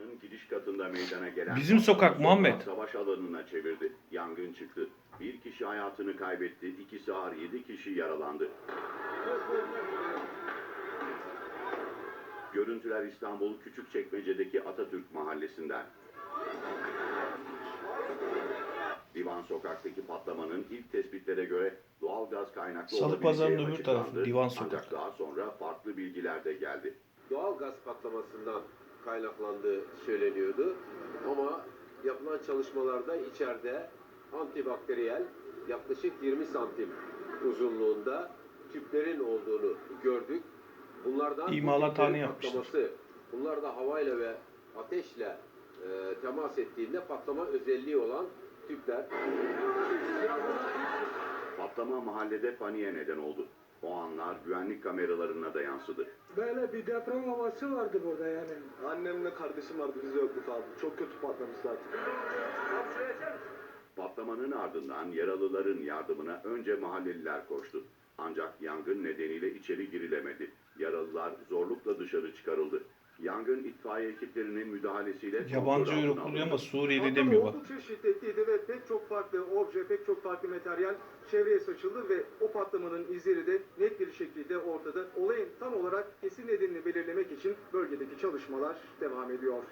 Binanın giriş katında meydana gelen Bizim sokak Muhammed. Savaş alanına çevirdi. Yangın çıktı. Bir kişi hayatını kaybetti. İkisi ağır yedi kişi yaralandı. Görüntüler İstanbul Küçükçekmece'deki Atatürk Mahallesi'nden. Divan Sokak'taki patlamanın ilk tespitlere göre doğal gaz kaynaklı Salı pazarının öbür açıklandı. tarafı, Divan Ancak Sokak. daha sonra farklı bilgiler de geldi. doğal gaz patlamasından kaynaklandığı söyleniyordu. Ama yapılan çalışmalarda içeride antibakteriyel yaklaşık 20 santim uzunluğunda tüplerin olduğunu gördük. Bunlardan bu İmalathane yapmışlar. bunlar da havayla ve ateşle e, temas ettiğinde patlama özelliği olan tüpler. Patlama mahallede paniğe neden oldu. O anlar güvenlik kameralarına da yansıdı. Böyle bir deprem havası vardı burada yani. Annemle kardeşim vardı biz yoktuk abi. Çok kötü patlamış zaten. Patlamanın ardından yaralıların yardımına önce mahalleliler koştu. Ancak yangın nedeniyle içeri girilemedi. Yaralılar zorlukla dışarı çıkarıldı. Yangın itfaiye ekiplerinin müdahalesiyle Yabancı uyruklu diyor ama. Suriyeli demiyor bak. oldukça şiddetliydi ve pek çok farklı obje, pek çok farklı materyal çevreye saçıldı ve o patlamanın izleri de net bir şekilde ortada. Olayın tam olarak kesin nedenini belirlemek için bölgedeki çalışmalar devam ediyor.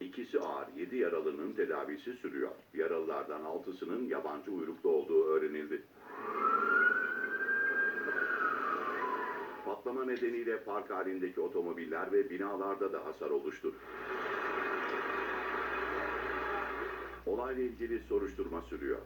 İkisi ağır, yedi yaralının tedavisi sürüyor. Yaralılardan altısının yabancı uyruklu olduğu öğrenildi. Patlama nedeniyle park halindeki otomobiller ve binalarda da hasar oluştu. Olayla ilgili soruşturma sürüyor.